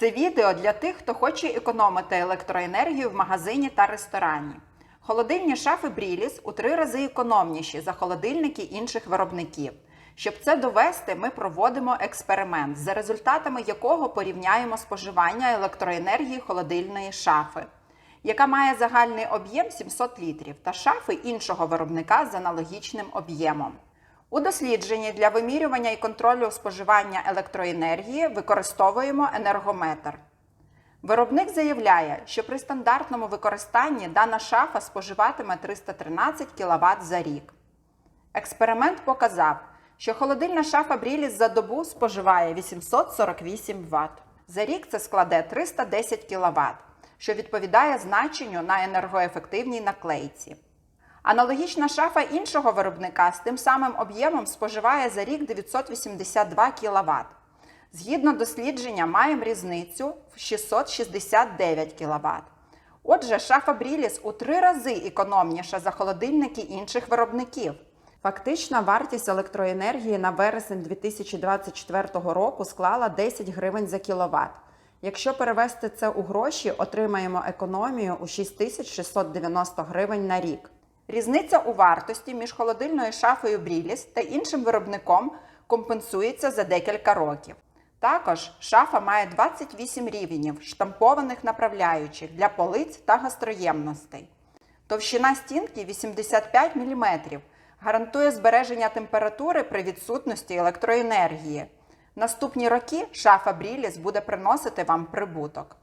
Це відео для тих, хто хоче економити електроенергію в магазині та ресторані. Холодильні шафи Бріліс у три рази економніші за холодильники інших виробників. Щоб це довести, ми проводимо експеримент, за результатами якого порівняємо споживання електроенергії холодильної шафи, яка має загальний об'єм 700 літрів, та шафи іншого виробника з аналогічним об'ємом. У дослідженні для вимірювання і контролю споживання електроенергії використовуємо енергометр. Виробник заявляє, що при стандартному використанні дана шафа споживатиме 313 кВт за рік. Експеримент показав, що холодильна шафа Бріліс за добу споживає 848 Вт. За рік це складе 310 кВт, що відповідає значенню на енергоефективній наклейці. Аналогічна шафа іншого виробника з тим самим об'ємом споживає за рік 982 кВт. Згідно дослідження, маємо різницю в 669 кВт. Отже, шафа Бріліс у три рази економніша за холодильники інших виробників. Фактична вартість електроенергії на вересень 2024 року склала 10 гривень за кіловат. Якщо перевести це у гроші, отримаємо економію у 6690 гривень на рік. Різниця у вартості між холодильною шафою Бріліс та іншим виробником компенсується за декілька років. Також шафа має 28 рівнів штампованих направляючих для полиць та гастроємностей. Товщина стінки 85 мм, гарантує збереження температури при відсутності електроенергії. Наступні роки шафа Бріліс буде приносити вам прибуток.